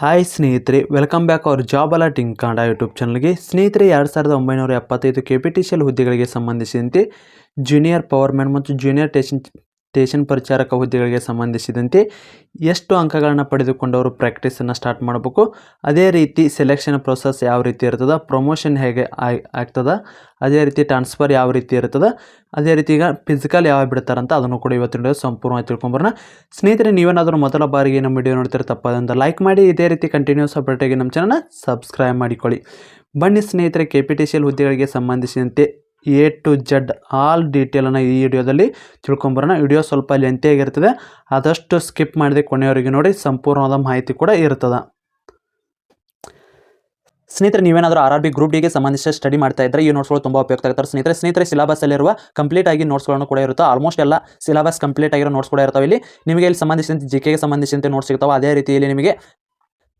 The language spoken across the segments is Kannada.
ಹಾಯ್ ಸ್ನೇಹಿತರೆ ವೆಲ್ಕಮ್ ಬ್ಯಾಕ್ ಅವ್ರ ಜಾಬ್ ಅಲರ್ಟಿಂಗ್ ಕಾಂಡ ಯೂಟ್ಯೂಬ್ ಚಾನಲ್ಗೆ ಸ್ನೇಹಿತರೆ, ಎರಡು ಸಾವಿರದ ಒಂಬೈನೂರ ಎಪ್ಪತ್ತೈದು ಕೆ ಪಿ ಹುದ್ದೆಗಳಿಗೆ ಸಂಬಂಧಿಸಿದಂತೆ ಜೂನಿಯರ್ ಪವರ್ಮ್ಯಾನ್ ಮತ್ತು ಜೂನಿಯರ್ ಟೇಷನ್ ಸ್ಟೇಷನ್ ಪರಿಚಾರಕ ಹುದ್ದೆಗಳಿಗೆ ಸಂಬಂಧಿಸಿದಂತೆ ಎಷ್ಟು ಅಂಕಗಳನ್ನು ಪಡೆದುಕೊಂಡವರು ಪ್ರಾಕ್ಟೀಸನ್ನು ಸ್ಟಾರ್ಟ್ ಮಾಡಬೇಕು? ಅದೇ ರೀತಿ ಸೆಲೆಕ್ಷನ್ ಪ್ರೊಸೆಸ್ ಯಾವ ರೀತಿ ಇರ್ತದೆ? ಪ್ರಮೋಷನ್ ಹೇಗೆ ಆಗ್ತದೆ? ಅದೇ ರೀತಿ ಟ್ರಾನ್ಸ್ಫರ್ ಯಾವ ರೀತಿ ಇರ್ತದೆ? ಅದೇ ರೀತಿ ಈಗ ಫಿಸಿಕಲ್ ಯಾವ ಬಿಡ್ತಾರಂತ ಅದನ್ನು ಕೂಡ ಇವತ್ತಿನ ಸಂಪೂರ್ಣವಾಗಿ ತಿಳ್ಕೊಂಬರೋಣ. ಸ್ನೇಹಿತರೆ, ನೀವೇನಾದರೂ ಮೊದಲ ಬಾರಿಗೆ ನಮ್ಮ ವಿಡಿಯೋ ನೋಡ್ತಿರೋ ತಪ್ಪದಂತ ಲೈಕ್ ಮಾಡಿ, ಇದೇ ರೀತಿ ಕಂಟಿನ್ಯೂಸ್ ಅಪ್ಡೇಟಾಗಿ ನಮ್ಮ ಚಾನಲ್ನ ಸಬ್ಸ್ಕ್ರೈಬ್ ಮಾಡಿಕೊಳ್ಳಿ. ಬನ್ನಿ ಸ್ನೇಹಿತರೆ K P T C L ಹುದ್ದೆಗಳಿಗೆ ಸಂಬಂಧಿಸಿದಂತೆ ಎ ಟು ಜೆಡ್ ಆಲ್ ಡೀಟೇಲನ್ನು ಈ ವಿಡಿಯೋದಲ್ಲಿ ತಿಳ್ಕೊಂಬರೋಣ. ವಿಡಿಯೋ ಸ್ವಲ್ಪ ಲೆಂತಿಯಾಗಿರ್ತದೆ ಆದಷ್ಟು ಸ್ಕಿಪ್ ಮಾಡಿದೆ ಕೊನೆಯವರೆಗೆ ನೋಡಿ, ಸಂಪೂರ್ಣವಾದ ಮಾಹಿತಿ ಕೂಡ ಇರ್ತದೆ. ಸ್ನೇಹಿತರೆ, ನೀವೇನಾದರೂ ಆರ್ ಆರ್ ಬಿ ಗ್ರೂಪ್ ಡಿಗೆ ಸಂಬಂಧಿಸಿದ ಸ್ಟಡಿ ಮಾಡ್ತಾ ಇದ್ದರೆ ಈ ನೋಟ್ಸ್ಗಳು ತುಂಬ ಉಪಯುಕ್ತ ಆಗ್ತಾರೆ ಸ್ನೇಹಿತರೆ ಸ್ನೇಹಿತರೆ ಸಿಲಬಸ್ಸಲ್ಲಿರುವ ಕಂಪ್ಲೀಟ್ ಆಗಿ ನೋಟ್ಸ್ಗಳನ್ನು ಕೂಡ ಇರುತ್ತೆ? ಆಲ್ಮೋಸ್ಟ್ ಎಲ್ಲ ಸಿಲಬಸ್ ಕಂಪ್ಲೀಟ್ ಆಗಿರೋ ನೋಟ್ಸ್ ಕೂಡ ಇರ್ತಾವೆ ಇಲ್ಲಿ. ನಿಮಗೆ ಇಲ್ಲಿ ಸಂಬಂಧಿಸಿದಂತೆ ಜಿ ಕೆಗೆ ಸಂಬಂಧಿಸಿದಂತೆ ನೋಟ್ಸ್ ಸಿಗ್ತಾವೆ. ಅದೇ ರೀತಿಯಲ್ಲಿ ನಿಮಗೆ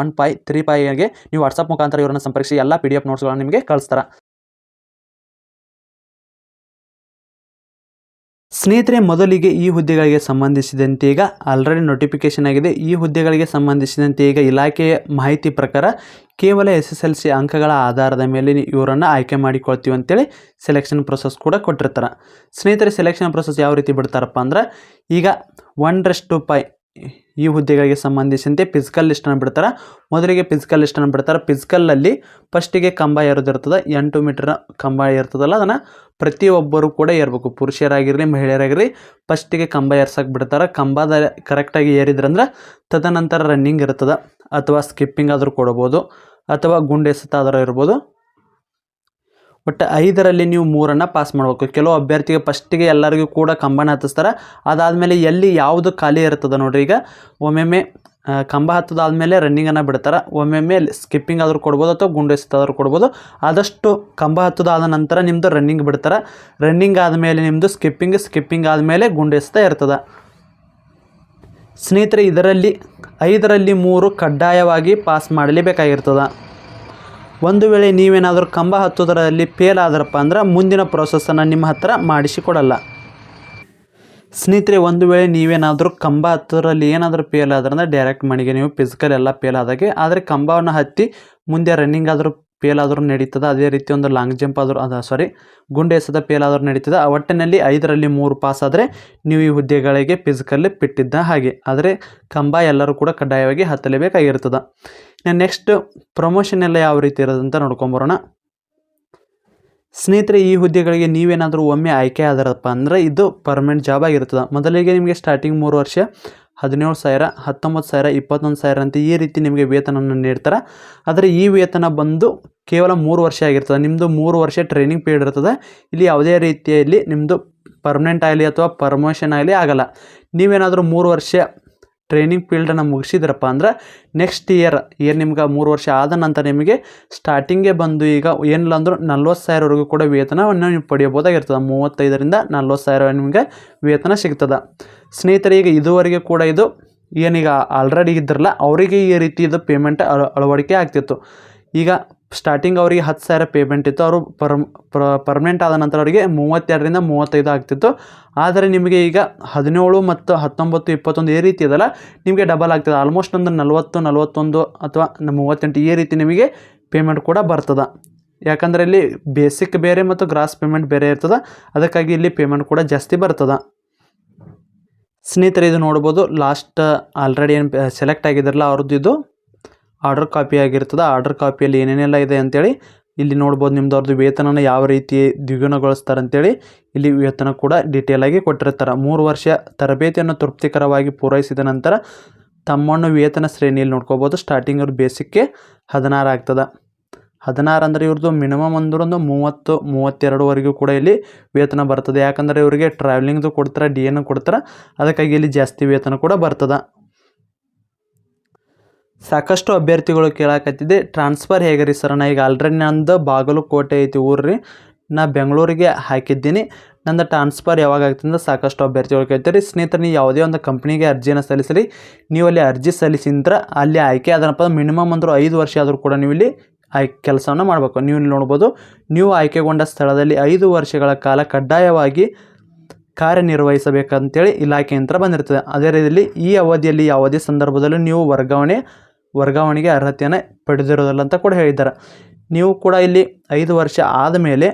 one five, three ಪೈಗೆ ನೀವು ವಾಟ್ಸಪ್ ಮುಖಾಂತರ ಇವರನ್ನು ಸಂಪರ್ಕಿಸಿ, ಎಲ್ಲ ಪಿ ಡಿ ಎಫ್ ನೋಟ್ಸ್ಗಳನ್ನು ನಿಮಗೆ ಕಳಿಸ್ತಾರೆ. ಸ್ನೇಹಿತರೆ, ಮೊದಲಿಗೆ ಈ ಹುದ್ದೆಗಳಿಗೆ ಸಂಬಂಧಿಸಿದಂತೆ ಈಗ ಆಲ್ರೆಡಿ ನೋಟಿಫಿಕೇಶನ್ ಆಗಿದೆ. ಈ ಹುದ್ದೆಗಳಿಗೆ ಸಂಬಂಧಿಸಿದಂತೆ ಈಗ ಇಲಾಖೆಯ ಮಾಹಿತಿ ಪ್ರಕಾರ ಕೇವಲ ಎಸ್ ಎಸ್ ಎಲ್ ಸಿ ಅಂಕಗಳ ಆಧಾರದ ಮೇಲೆ ಇವರನ್ನು ಆಯ್ಕೆ ಮಾಡಿಕೊಳ್ತೀವಿ ಅಂತೇಳಿ ಸೆಲೆಕ್ಷನ್ ಪ್ರೊಸೆಸ್ ಕೂಡ ಕೊಟ್ಟಿರ್ತಾರೆ. ಸ್ನೇಹಿತರೆ ಸೆಲೆಕ್ಷನ್ ಪ್ರೊಸೆಸ್ ಯಾವ ರೀತಿ ಬಿಡ್ತಾರಪ್ಪ ಅಂದ್ರೆ ಈಗ ಒನ್ ರೆಸ್ ಟು ಪೈ ಈ ಹುದ್ದೆಗಳಿಗೆ ಸಂಬಂಧಿಸಿದಂತೆ ಫಿಸಿಕಲ್ ಲಿಸ್ಟನ್ನು ಬಿಡ್ತಾರೆ. ಮೊದಲಿಗೆ ಫಿಸಿಕಲ್ ಲಿಸ್ಟನ್ನು ಬಿಡ್ತಾರೆ. ಫಿಸಿಕಲ್ಲಲ್ಲಿ ಫಸ್ಟಿಗೆ ಕಂಬ ಏರೋದಿರ್ತದೆ ಎಂಟು ಮೀಟರ್ ಕಂಬ ಇರ್ತದಲ್ಲ ಅದನ್ನು ಪ್ರತಿಯೊಬ್ಬರು ಕೂಡ ಏರ್ಬೇಕು. ಪುರುಷರಾಗಿರಲಿ, ಮಹಿಳೆಯರಾಗಿರಲಿ ಫಸ್ಟಿಗೆ ಕಂಬ ಏರ್ಸಕ್ಕೆ ಬಿಡ್ತಾರೆ. ಕಂಬದ ಕರೆಕ್ಟಾಗಿ ಏರಿದ್ರಂದ್ರೆ ತದನಂತರ ರನ್ನಿಂಗ್ ಇರ್ತದೆ. ಅಥವಾ ಸ್ಕಿಪ್ಪಿಂಗ್ ಆದರೂ ಕೊಡ್ಬೋದು. ಅಥವಾ ಗುಂಡೆಸೆತ ಆದರೂ ಇರ್ಬೋದು. ಬಟ್ ಐದರಲ್ಲಿ ನೀವು ಮೂರನ್ನು ಪಾಸ್ ಮಾಡಬೇಕು. ಕೆಲವು ಅಭ್ಯರ್ಥಿಗೆ ಫಸ್ಟಿಗೆ ಎಲ್ಲರಿಗೂ ಕೂಡ ಕಂಬನ ಹತ್ತಿಸ್ತಾರೆ. ಅದಾದಮೇಲೆ ಎಲ್ಲಿ ಯಾವುದು ಖಾಲಿ ಇರ್ತದೆ ನೋಡ್ರಿ ಈಗ. ಒಮ್ಮೆಮ್ಮೆ ಕಂಬ ಹತ್ತದಾದಮೇಲೆ ರನ್ನಿಂಗನ್ನು ಬಿಡ್ತಾರೆ. ಒಮ್ಮೆಮ್ಮೆ ಸ್ಕಿಪ್ಪಿಂಗ್ ಆದರೂ ಕೊಡ್ಬೋದು ಅಥವಾ ಗುಂಡೆಸ್ತಾದರೂ ಕೊಡ್ಬೋದು. ಆದಷ್ಟು ಕಂಬ ಹತ್ತದಾದ ನಂತರ ನಿಮ್ಮದು ರನ್ನಿಂಗ್ ಬಿಡ್ತಾರೆ. ರನ್ನಿಂಗ್ ಆದಮೇಲೆ ನಿಮ್ಮದು ಸ್ಕಿಪ್ಪಿಂಗ್ ಸ್ಕಿಪ್ಪಿಂಗ್ ಆದಮೇಲೆ ಗುಂಡೆಸ್ತಾ ಇರ್ತದೆ. ಸ್ನೇಹಿತರೆ, ಇದರಲ್ಲಿ ಐದರಲ್ಲಿ ಮೂರು ಕಡ್ಡಾಯವಾಗಿ ಪಾಸ್ ಮಾಡಲೇಬೇಕಾಗಿರ್ತದೆ. ಒಂದು ವೇಳೆ ನೀವೇನಾದರೂ ಕಂಬ ಹತ್ತೋದರಲ್ಲಿ ಫೇಲ್ ಆದ್ರಪ್ಪ ಅಂದ್ರೆ ಮುಂದಿನ ಪ್ರೋಸೆಸನ್ನು ನಿಮ್ಮ ಹತ್ತಿರ ಮಾಡಿಸಿಕೊಡಲ್ಲ. ಸ್ನೇಹಿತರೆ, ಒಂದು ವೇಳೆ ನೀವೇನಾದರೂ ಕಂಬ ಹತ್ತೋದ್ರಲ್ಲಿ ಏನಾದರೂ ಫೇಲ್ ಆದ್ರೆ ಡೈರೆಕ್ಟ್ ಮನೆಗೆ ನೀವು ಫಿಸಿಕಲ್ ಎಲ್ಲ ಫೇಲ್ ಆದಾಗೆ, ಆದರೆ ಕಂಬವನ್ನು ಹತ್ತಿ ಮುಂದೆ ರನ್ನಿಂಗ್ ಆದರೂ ಫೇಲ್ ಆದರೂ ನಡೀತದೆ, ಅದೇ ರೀತಿ ಒಂದು ಲಾಂಗ್ ಜಂಪ್ ಆದರೂ ಅದ ಸಾರಿ ಗುಂಡೆ ಎಸೆದ ಫೇಲ್ ಆದರೂ ನಡೀತದೆ. ಆ ಒಟ್ಟಿನಲ್ಲಿ ಐದರಲ್ಲಿ ಮೂರು ಪಾಸ್ ಆದರೆ ನೀವು ಈ ಹುದ್ದೆಗಳಿಗೆ ಫಿಸಿಕಲ್ಲಿ ಬಿಟ್ಟಿದ್ದ ಹಾಗೆ. ಆದರೆ ಕಂಬ ಎಲ್ಲರೂ ಕೂಡ ಕಡ್ಡಾಯವಾಗಿ ಹತ್ತಲೇಬೇಕಾಗಿರ್ತದೆ. ನೆಕ್ಸ್ಟ್ ಪ್ರಮೋಷನ್ ಎಲ್ಲ ಯಾವ ರೀತಿ ಇರೋದಂತ ನೋಡ್ಕೊಂಬರೋಣ ಸ್ನೇಹಿತರೆ, ಈ ಹುದ್ದೆಗಳಿಗೆ ನೀವೇನಾದರೂ ಒಮ್ಮೆ ಆಯ್ಕೆ ಆದರಪ್ಪ ಅಂದರೆ ಇದು ಪರ್ಮನೆಂಟ್ ಜಾಬ್ ಆಗಿರ್ತದೆ. ಮೊದಲಿಗೆ ನಿಮಗೆ ಸ್ಟಾರ್ಟಿಂಗ್ ಮೂರು ವರ್ಷ, ಹದಿನೇಳು ಸಾವಿರ, ಹತ್ತೊಂಬತ್ತು ಸಾವಿರ, ಇಪ್ಪತ್ತೊಂದು ಸಾವಿರ ಅಂತ ಈ ರೀತಿ ನಿಮಗೆ ವೇತನವನ್ನು ನೀಡ್ತಾರೆ. ಆದರೆ ಈ ವೇತನ ಬಂದು ಕೇವಲ ಮೂರು ವರ್ಷ ಆಗಿರ್ತದೆ. ನಿಮ್ಮದು ಮೂರು ವರ್ಷ ಟ್ರೈನಿಂಗ್ ಪೀರಿಯಡ್ ಇರ್ತದೆ. ಇಲ್ಲಿ ಯಾವುದೇ ರೀತಿಯಲ್ಲಿ ನಿಮ್ಮದು ಪರ್ಮನೆಂಟ್ ಆಗಲಿ ಅಥವಾ ಪ್ರಮೋಷನ್ ಆಗಲಿ ಆಗಲ್ಲ. ನೀವೇನಾದರೂ ಮೂರು ವರ್ಷ ಟ್ರೈನಿಂಗ್ ಫೀಲ್ಡನ್ನು ಮುಗಿಸಿದ್ರಪ್ಪ ಅಂದ್ರೆ ನೆಕ್ಸ್ಟ್ ಇಯರ್ ಏನು ನಿಮ್ಗೆ ಮೂರು ವರ್ಷ ಆದ ನಂತರ ನಿಮಗೆ ಸ್ಟಾರ್ಟಿಂಗೇ ಬಂದು ಈಗ ಏನಿಲ್ಲ ಅಂದರೂ ನಲ್ವತ್ತು ಸಾವಿರವರೆಗೂ ಕೂಡ ವೇತನವನ್ನು ನೀವು ಪಡೆಯಬೋದಾಗಿರ್ತದೆ ಮೂವತ್ತೈದರಿಂದ ನಲ್ವತ್ತು ಸಾವಿರ ನಿಮಗೆ ವೇತನ ಸಿಗ್ತದೆ. ಸ್ನೇಹಿತರೆ, ಈಗ ಇದುವರೆಗೆ ಕೂಡ ಇದು ಏನೀಗ ಆಲ್ರೆಡಿ ಇದ್ರಲ್ಲ, ಅವರಿಗೆ ಈ ರೀತಿ ಇದು ಪೇಮೆಂಟ್ ಅಳವಡಿಕೆ ಆಗ್ತಿತ್ತು. ಈಗ ಸ್ಟಾರ್ಟಿಂಗ್ ಅವರಿಗೆ ಹತ್ತು ಸಾವಿರ ಪೇಮೆಂಟ್ ಇತ್ತು. ಅವರು ಪರ್ಮ್ ಪರ್ಮನೆಂಟ್ ಆದ ನಂತರ ಅವರಿಗೆ ಮೂವತ್ತೆರಡರಿಂದ ಮೂವತ್ತೈದು ಆಗ್ತಿತ್ತು. ಆದರೆ ನಿಮಗೆ ಈಗ ಹದಿನೇಳು ಮತ್ತು ಹತ್ತೊಂಬತ್ತು ಇಪ್ಪತ್ತೊಂದು ಈ ರೀತಿ ಇದೆಲ್ಲ ನಿಮಗೆ ಡಬಲ್ ಆಗ್ತದೆ. ಆಲ್ಮೋಸ್ಟ್ ಒಂದು ನಲ್ವತ್ತು, ನಲ್ವತ್ತೊಂದು ಅಥವಾ ಮೂವತ್ತೆಂಟು ಈ ರೀತಿ ನಿಮಗೆ ಪೇಮೆಂಟ್ ಕೂಡ ಬರ್ತದೆ. ಯಾಕಂದರೆ ಇಲ್ಲಿ ಬೇಸಿಕ್ ಬೇರೆ ಮತ್ತು ಗ್ರಾಸ್ ಪೇಮೆಂಟ್ ಬೇರೆ ಇರ್ತದೆ. ಅದಕ್ಕಾಗಿ ಇಲ್ಲಿ ಪೇಮೆಂಟ್ ಕೂಡ ಜಾಸ್ತಿ ಬರ್ತದೆ. ಸ್ನೇಹಿತರೆ, ಇದು ನೋಡ್ಬೋದು. ಲಾಸ್ಟ್ ಆಲ್ರೆಡಿ ಏನು ಸೆಲೆಕ್ಟ್ ಆಗಿದ್ರಲ್ಲ ಅವ್ರದ್ದು ಇದು. ಆರ್ಡರ್ ಕಾಪಿ ಆಗಿರ್ತದೆ ಆರ್ಡರ್ ಕಾಪಿಯಲ್ಲಿ ಏನೇನೆಲ್ಲ ಇದೆ ಅಂತೇಳಿ ಇಲ್ಲಿ ನೋಡ್ಬೋದು ನಿಮ್ದು ಅವ್ರದ್ದು ವೇತನನ ಯಾವ ರೀತಿ ದ್ವಿಗುಣಗೊಳಿಸ್ತಾರೆ ಅಂತೇಳಿ ಇಲ್ಲಿ ವೇತನ ಕೂಡ ಡೀಟೇಲ್ ಆಗಿ ಕೊಟ್ಟಿರ್ತಾರೆ. ಮೂರು ವರ್ಷ ತರಬೇತಿಯನ್ನು ತೃಪ್ತಿಕರವಾಗಿ ಪೂರೈಸಿದ ನಂತರ ತಮ್ಮನ್ನು ವೇತನ ಶ್ರೇಣಿಯಲ್ಲಿ ನೋಡ್ಕೋಬೋದು ಸ್ಟಾರ್ಟಿಂಗ್ ಅವ್ರ ಬೇಸಿಕ್ಗೆ ಹದಿನಾರು ಆಗ್ತದೆ. ಹದಿನಾರು ಅಂದರೆ ಇವ್ರದ್ದು ಮಿನಿಮಮ್ ಅಂದ್ರೆ ಒಂದು ಮೂವತ್ತು ಮೂವತ್ತೆರಡುವರೆಗೂ ಕೂಡ ಇಲ್ಲಿ ವೇತನ ಬರ್ತದೆ. ಯಾಕಂದರೆ ಇವರಿಗೆ ಟ್ರಾವೆಲಿಂಗ್ದು ಕೊಡ್ತಾರೆ ಡಿ ಎನ್ನು ಕೊಡ್ತಾರೆ, ಅದಕ್ಕಾಗಿ ಇಲ್ಲಿ ಜಾಸ್ತಿ ವೇತನ ಕೂಡ ಬರ್ತದೆ. ಸಾಕಷ್ಟು ಅಭ್ಯರ್ಥಿಗಳು ಕೇಳಾಕತ್ತಿದ್ದೆ. ಟ್ರಾನ್ಸ್ಫರ್ ಹೇಗೆ ರೀ ಸರ್? ನಾ ಈಗ ಆಲ್ರೆಡಿ ನಂದು ಬಾಗಲಕೋಟೆ ಐತಿ ಊರು ರೀ ನಾ ಬೆಂಗಳೂರಿಗೆ ಹಾಕಿದ್ದೀನಿ. ನಂದು ಟ್ರಾನ್ಸ್ಫರ್ ಯಾವಾಗ ಆಗ್ತದೆ ಸಾಕಷ್ಟು ಅಭ್ಯರ್ಥಿಗಳು ಕೇಳ್ತಾರೆ ಸ್ನೇಹಿತರೆ, ನೀವು ಯಾವುದೇ ಒಂದು ಕಂಪ್ನಿಗೆ ಅರ್ಜಿಯನ್ನು ಸಲ್ಲಿಸಿರಿ. ನೀವು ಅಲ್ಲಿ ಅರ್ಜಿ ಸಲ್ಲಿಸಿಂತ್ರ ಅಲ್ಲಿ ಆಯ್ಕೆ ಅದನ್ನಪ್ಪ ಮಿನಿಮಮ್ ಅಂದರೂ ಐದು ವರ್ಷ ಆದರೂ ಕೂಡ ನೀವು ಇಲ್ಲಿ ಆಯ್ಕೆ ಕೆಲಸವನ್ನು ಮಾಡಬೇಕು. ನೀವು ಇಲ್ಲಿ ನೋಡ್ಬೋದು, ನೀವು ಆಯ್ಕೆಗೊಂಡ ಸ್ಥಳದಲ್ಲಿ ಐದು ವರ್ಷಗಳ ಕಾಲ ಕಡ್ಡಾಯವಾಗಿ ಕಾರ್ಯನಿರ್ವಹಿಸಬೇಕಂತೇಳಿ ಇಲಾಖೆಯಂತ್ರ ಬಂದಿರ್ತದೆ. ಅದೇ ರೀತಿಯಲ್ಲಿ ಈ ಅವಧಿಯಲ್ಲಿ ಯಾವುದೇ ಸಂದರ್ಭದಲ್ಲೂ ನೀವು ವರ್ಗಾವಣೆ ವರ್ಗಾವಣೆಗೆ ಅರ್ಹತೆಯನ್ನು ಪಡೆದಿರೋದಿಲ್ಲ ಅಂತ ಕೂಡ ಹೇಳಿದ್ದಾರೆ. ನೀವು ಕೂಡ ಇಲ್ಲಿ ಐದು ವರ್ಷ ಆದಮೇಲೆ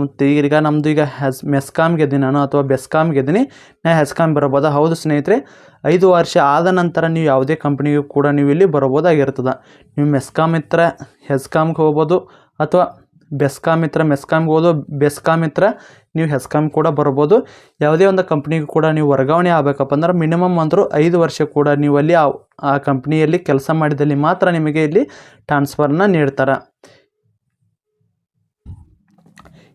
ಮತ್ತು ಈಗ ನಮ್ಮದು ಈಗ ಹೆಸ್ ಮೆಸ್ಕಾಮ್ಗೆ ಇದ್ದೀನಿ ನಾನು ಅಥವಾ ಬೆಸ್ಕಾಮ್ಗೆ ಇದ್ದೀನಿ ನಾ ಹೆಸ್ಕಾಮ್ ಬರಬೋದಾ? ಹೌದು ಸ್ನೇಹಿತರೆ, ಐದು ವರ್ಷ ಆದ ನಂತರ ನೀವು ಯಾವುದೇ ಕಂಪ್ನಿಗೂ ಕೂಡ ನೀವು ಇಲ್ಲಿ ಬರಬೋದಾಗಿರ್ತದೆ. ನೀವು ಮೆಸ್ಕಾಮ್ ಇತ್ರ ಹೆಸ್ಕಾಮ್ಗೆ ಹೋಗ್ಬೋದು ಅಥವಾ ಬೆಸ್ಕಾಮ್ ಇತ್ರ ಮೆಸ್ಕಾಮ್ಗೆ ಹೋದು ಬೆಸ್ಕಾಮ್ ಇತ್ರ ನೀವು ಹೆಸ್ಕಾಮ್ ಕೂಡ ಬರ್ಬೋದು. ಯಾವುದೇ ಒಂದು ಕಂಪ್ನಿಗೂ ಕೂಡ ನೀವು ವರ್ಗಾವಣೆ ಆಗಬೇಕಪ್ಪ ಅಂದ್ರೆ ಮಿನಿಮಮ್ ಅಂದರೂ ಐದು ವರ್ಷ ಕೂಡ ನೀವು ಅಲ್ಲಿ ಆ ಕಂಪ್ನಿಯಲ್ಲಿ ಕೆಲಸ ಮಾಡಿದಲ್ಲಿ ಮಾತ್ರ ನಿಮಗೆ ಇಲ್ಲಿ ಟ್ರಾನ್ಸ್ಫರ್ನ ನೀಡ್ತಾರೆ.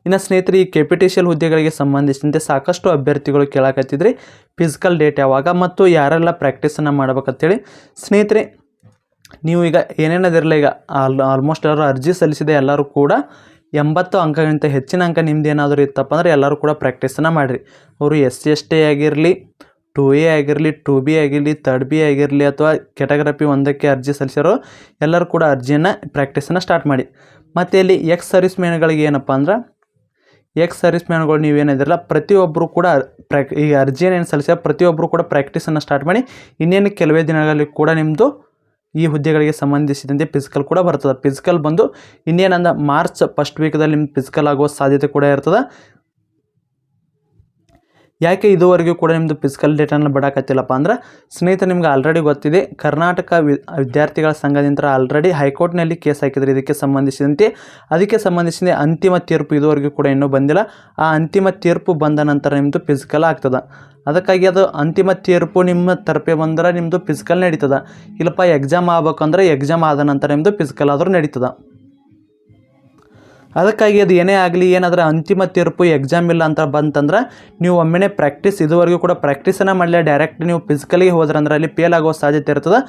ಇನ್ನು ಸ್ನೇಹಿತರೆ, ಈ ಕೆಪಿಟಿಷಿಯಲ್ ಹುದ್ದೆಗಳಿಗೆ ಸಂಬಂಧಿಸಿದಂತೆ ಸಾಕಷ್ಟು ಅಭ್ಯರ್ಥಿಗಳು ಕೇಳಾಕತ್ತಿದ್ರಿ. ಫಿಸಿಕಲ್ ಡೇಟ್ ಯಾವಾಗ ಮತ್ತು ಯಾರೆಲ್ಲ ಪ್ರಾಕ್ಟೀಸನ್ನು ಮಾಡ್ಬೇಕಂತೇಳಿ. ಸ್ನೇಹಿತರೆ, ನೀವು ಈಗ ಏನೇನದಿರಲ್ಲ ಈಗ, ಆಲ್ ಆಲ್ಮೋಸ್ಟ್ ಎಲ್ಲರೂ ಅರ್ಜಿ ಸಲ್ಲಿಸಿದೆ ಎಲ್ಲರೂ ಕೂಡ ಎಂಬತ್ತು ಅಂಕಗಿಂತ ಹೆಚ್ಚಿನ ಅಂಕ ನಿಮ್ದು ಏನಾದರೂ ಇತ್ತಪ್ಪ ಅಂದ್ರೆ ಎಲ್ಲರೂ ಕೂಡ ಪ್ರಾಕ್ಟೀಸನ್ನ ಮಾಡಿರಿ. ಅವರು ಎಸ್ ಸಿ ಎಸ್ ಟಿ ಆಗಿರಲಿ ಟು ಎ ಆಗಿರಲಿ ಟೂ ಬಿ ಆಗಿರಲಿ ತರ್ಡ್ ಬಿ ಆಗಿರಲಿ ಅಥವಾ ಕೆಟಗ್ರಫಿ ಒಂದಕ್ಕೆ ಅರ್ಜಿ ಸಲ್ಲಿಸಿರೋ ಎಲ್ಲರೂ ಕೂಡ ಅರ್ಜಿಯನ್ನು ಪ್ರಾಕ್ಟೀಸನ್ನು ಸ್ಟಾರ್ಟ್ ಮಾಡಿ. ಮತ್ತು ಇಲ್ಲಿ ಎಕ್ಸ್ ಸರ್ವಿಸ್ ಮ್ಯಾನ್ಗಳಿಗೆ ಏನಪ್ಪ ಅಂದ್ರೆ ಎಕ್ಸ್ ಸರ್ವಿಸ್ ಮ್ಯಾನ್ಗಳು ನೀವೇನಿದಿರಲ್ಲ ಪ್ರತಿಯೊಬ್ಬರು ಕೂಡ ಪ್ರಾಕ್ ಈ ಅರ್ಜಿಯನ್ನು ಏನು ಸಲ್ಲಿಸ್ಯಾರ ಪ್ರತಿಯೊಬ್ಬರು ಕೂಡ ಪ್ರಾಕ್ಟೀಸನ್ನು ಸ್ಟಾರ್ಟ್ ಮಾಡಿ, ಇನ್ನೇನು ಕೆಲವೇ ದಿನಗಳಲ್ಲಿ ಕೂಡ ನಿಮ್ಮದು ಈ ಹುದ್ದೆಗಳಿಗೆ ಸಂಬಂಧಿಸಿದಂತೆ ಫಿಸಿಕಲ್ ಕೂಡ ಬರ್ತದೆ. ಫಿಸಿಕಲ್ ಬಂದು ಇನ್ನೇನಂದ ಮಾರ್ಚ್ ಫಸ್ಟ್ ವೀಕ್ದಲ್ಲಿ ನಿಮ್ಮ ಫಿಸಿಕಲ್ ಆಗುವ ಸಾಧ್ಯತೆ ಕೂಡ ಇರ್ತದೆ. ಯಾಕೆ ಇದುವರೆಗೂ ಕೂಡ ನಿಮ್ಮದು ಫಿಸಿಕಲ್ ಡೇಟನ್ನು ಬಿಡಾಕತ್ತಿಲ್ಲಪ್ಪ ಅಂದ್ರೆ ಸ್ನೇಹಿತರೆ ನಿಮ್ಗೆ ಆಲ್ರೆಡಿ ಗೊತ್ತಿದೆ, ಕರ್ನಾಟಕ ವಿದ್ಯಾರ್ಥಿಗಳ ಸಂಘದಿಂದ ಆಲ್ರೆಡಿ ಹೈಕೋರ್ಟ್ನಲ್ಲಿ ಕೇಸ್ ಹಾಕಿದ್ರು. ಇದಕ್ಕೆ ಸಂಬಂಧಿಸಿದಂತೆ, ಅದಕ್ಕೆ ಸಂಬಂಧಿಸಿದಂತೆ ಅಂತಿಮ ತೀರ್ಪು ಇದುವರೆಗೂ ಕೂಡ ಇನ್ನೂ ಬಂದಿಲ್ಲ. ಆ ಅಂತಿಮ ತೀರ್ಪು ಬಂದ ನಂತರ ನಿಮ್ಮದು ಫಿಸಿಕಲ್ ಆಗ್ತದೆ. ಅದಕ್ಕಾಗಿ ಅದು ಅಂತಿಮ ತೀರ್ಪು ನಿಮ್ಮ ತರಪೆ ಬಂದ್ರೆ ನಿಮ್ಮದು ಫಿಸಿಕಲ್ ನಡೀತದೆ. ಇಲ್ಲಪ್ಪ ಎಕ್ಸಾಮ್ ಆಗ್ಬೇಕಂದ್ರೆ ಎಕ್ಸಾಮ್ ಆದ ನಂತರ ನಿಮ್ಮದು ಫಿಸಿಕಲ್ ಆದರೂ ನಡೀತದೆ. ಅದಕ್ಕಾಗಿ ಅದು ಏನೇ ಆಗಲಿ, ಏನಾದರೂ ಅಂತಿಮ ತೀರ್ಪು ಎಕ್ಸಾಮ್ ಇಲ್ಲ ಅಂತ ಬಂತಂದ್ರೆ ನೀವು ಒಮ್ಮೆನೇ ಪ್ರಾಕ್ಟೀಸ್ ಇದುವರೆಗೂ ಕೂಡ ಪ್ರಾಕ್ಟೀಸನ್ನು ಮಾಡಲಿ ಡೈರೆಕ್ಟ್ ನೀವು ಫಿಸಿಕಲಿಗೆ ಹೋದ್ರಂದ್ರೆ ಅಲ್ಲಿ ಫೇಲ್ ಆಗೋ ಸಾಧ್ಯತೆ ಇರ್ತದೆ.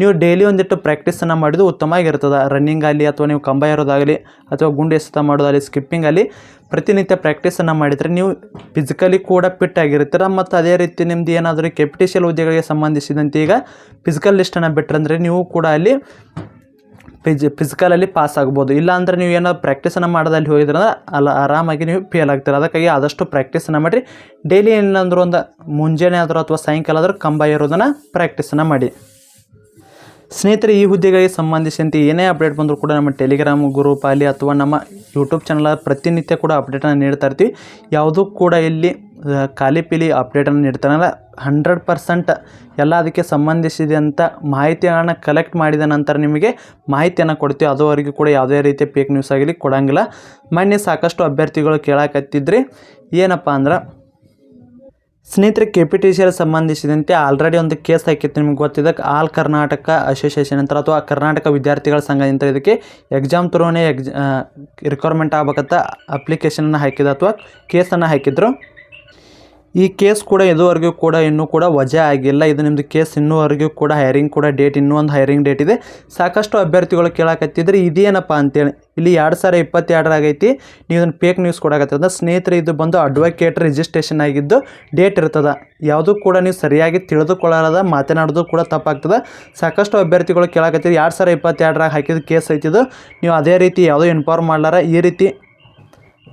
ನೀವು ಡೈಲಿ ಒಂದಿಟ್ಟು ಪ್ರಾಕ್ಟೀಸನ್ನು ಮಾಡಿದ್ರು ಉತ್ತಮ ಆಗಿರ್ತದೆ ರನ್ನಿಂಗ್ ಆಗಲಿ ಅಥವಾ ನೀವು ಕಂಬ ಇರೋದಾಗಲಿ ಅಥವಾ ಗುಂಡು ಎಸೆತ ಮಾಡೋದಾಗಲಿ ಸ್ಕಿಪ್ಪಿಂಗ್ ಅಲ್ಲಿ ಪ್ರತಿನಿತ್ಯ ಪ್ರಾಕ್ಟೀಸನ್ನು ಮಾಡಿದರೆ ನೀವು ಫಿಸಿಕಲಿ ಕೂಡ ಫಿಟ್ ಆಗಿರ್ತೀರ. ಮತ್ತು ಅದೇ ರೀತಿ ನಿಮ್ದು ಏನಾದರೂ ಕೆಪಿಟಿಷಿಯಲ್ ಹುದ್ದೆಗಳಿಗೆ ಸಂಬಂಧಿಸಿದಂತೆ ಈಗ ಫಿಸಿಕಲ್ ಲಿಸ್ಟನ್ನು ಬಿಟ್ಟರೆ ನೀವು ಕೂಡ ಅಲ್ಲಿ ಫಿಜಿ ಫಿಸಿಕಲಲ್ಲಿ ಪಾಸ್ ಆಗ್ಬೋದು. ಇಲ್ಲ ಅಂದರೆ ನೀವು ಏನೋ ಪ್ರಾಕ್ಟೀಸನ್ನು ಮಾಡೋದಲ್ಲಿ ಹೋಗಿದ್ರೆ ಅಂದ್ರೆ ಅಲ್ಲ ಆರಾಮಾಗಿ ನೀವು ಫೇಲ್ ಆಗ್ತೀರ. ಅದಕ್ಕಾಗಿ ಆದಷ್ಟು ಪ್ರಾಕ್ಟೀಸನ್ನು ಮಾಡಿರಿ. ಡೈಲಿ ಏನಿಲ್ಲಂದ್ರೂ ಒಂದು ಮುಂಜಾನೆ ಆದರೂ ಅಥವಾ ಸಾಯಂಕಾಲ ಆದರೂ ಕಂಬ ಇರೋದನ್ನು ಪ್ರಾಕ್ಟೀಸನ್ನು ಮಾಡಿ. ಸ್ನೇಹಿತರೆ, ಈ ಹುದ್ದೆಗಾಗಿ ಸಂಬಂಧಿಸಿದಂತೆ ಏನೇ ಅಪ್ಡೇಟ್ ಬಂದರೂ ಕೂಡ ನಮ್ಮ ಟೆಲಿಗ್ರಾಮ್ ಗ್ರೂಪ್ ಆಗಲಿ ಅಥವಾ ನಮ್ಮ ಯೂಟ್ಯೂಬ್ ಚಾನಲ್ ಪ್ರತಿನಿತ್ಯ ಕೂಡ ಅಪ್ಡೇಟನ್ನು ನೀಡ್ತಾ ಇರ್ತೀವಿ. ಯಾವುದೂ ಕೂಡ ಇಲ್ಲಿ ಖಾಲಿ ಪೀಲಿ ಅಪ್ಡೇಟನ್ನು ನೀಡ್ತಾರಲ್ಲ ಹಂಡ್ರೆಡ್ ಪರ್ಸೆಂಟ್ ಎಲ್ಲ ಅದಕ್ಕೆ ಸಂಬಂಧಿಸಿದಂಥ ಮಾಹಿತಿಯನ್ನು ಕಲೆಕ್ಟ್ ಮಾಡಿದ ನಂತರ ನಿಮಗೆ ಮಾಹಿತಿಯನ್ನು ಕೊಡ್ತೀವಿ. ಅದುವರೆಗೂ ಕೂಡ ಯಾವುದೇ ರೀತಿಯ ಫೇಕ್ ನ್ಯೂಸ್ ಆಗಲಿ ಕೊಡೋಂಗಿಲ್ಲ. ಮೊನ್ನೆ ಸಾಕಷ್ಟು ಅಭ್ಯರ್ಥಿಗಳು ಕೇಳಾಕತ್ತಿದ್ರಿ. ಏನಪ್ಪ ಅಂದ್ರೆ ಸ್ನೇಹಿತರೆ ಕೆ ಪಿ ಟಿ ಸಿಯಲ್ಲಿ ಸಂಬಂಧಿಸಿದಂತೆ ಆಲ್ರೆಡಿ ಒಂದು ಕೇಸ್ ಹಾಕಿತ್ತು. ನಿಮ್ಗೆ ಗೊತ್ತಿದೆ, ಆಲ್ ಕರ್ನಾಟಕ ಅಸೋಸಿಯೇಷನ್ ಅಂತ ಅಥವಾ ಕರ್ನಾಟಕ ವಿದ್ಯಾರ್ಥಿಗಳ ಸಂಘ ಅಂತ ಇದಕ್ಕೆ ಎಕ್ಸಾಮ್ ಥ್ರೂನೇ ಎಕ್ಸ್ ರಿಕ್ವೈರ್ಮೆಂಟ್ ಆಗ್ಬೇಕಂತ ಅಪ್ಲಿಕೇಶನನ್ನು ಹಾಕಿದ ಅಥವಾ ಕೇಸನ್ನು ಹಾಕಿದ್ರು. ಈ ಕೇಸ್ ಕೂಡ ಇದುವರೆಗೂ ಕೂಡ ಇನ್ನೂ ಕೂಡ ವಜಾ ಆಗಿಲ್ಲ. ಇದು ನಿಮ್ಮದು ಕೇಸ್. ಇನ್ನೂವರೆಗೂ ಕೂಡ ಹೈರಿಂಗ್ ಕೂಡ ಡೇಟ್ ಇನ್ನೂ ಒಂದು ಹೈರಿಂಗ್ ಡೇಟ್ ಇದೆ. ಸಾಕಷ್ಟು ಅಭ್ಯರ್ಥಿಗಳು ಕೇಳಾಕತ್ತಿದ್ರೆ. ಇದೇನಪ್ಪ ಅಂತೇಳಿ, ಇಲ್ಲಿ ಎರಡು ಸಾವಿರ ಇಪ್ಪತ್ತೆರಡರಾಗೈತಿ ನೀವು ಇದನ್ನು ಫೇಕ್ ನ್ಯೂಸ್ ಕೊಡಕತ್ತದ ಸ್ನೇಹಿತರೆ, ಇದು ಬಂದು ಅಡ್ವೊಕೇಟ್ ರಿಜಿಸ್ಟ್ರೇಷನ್ ಆಗಿದ್ದು ಡೇಟ್ ಇರ್ತದೆ. ಯಾವುದೂ ಕೂಡ ನೀವು ಸರಿಯಾಗಿ ತಿಳಿದುಕೊಳ್ಳಾರದ ಮಾತನಾಡೋದು ಕೂಡ ತಪ್ಪಾಗ್ತದೆ. ಸಾಕಷ್ಟು ಅಭ್ಯರ್ಥಿಗಳು ಕೇಳಕತ್ತಿದ್ರೆ. ಎರಡು ಸಾವಿರ ಇಪ್ಪತ್ತೆರಡರಾಗ ಹಾಕಿದ ಕೇಸ್ ಐತಿದು. ನೀವು ಅದೇ ರೀತಿ ಯಾವುದೋ ಇನ್ಫಾರ್ಮ್ ಮಾಡಲಾರ, ಈ ರೀತಿ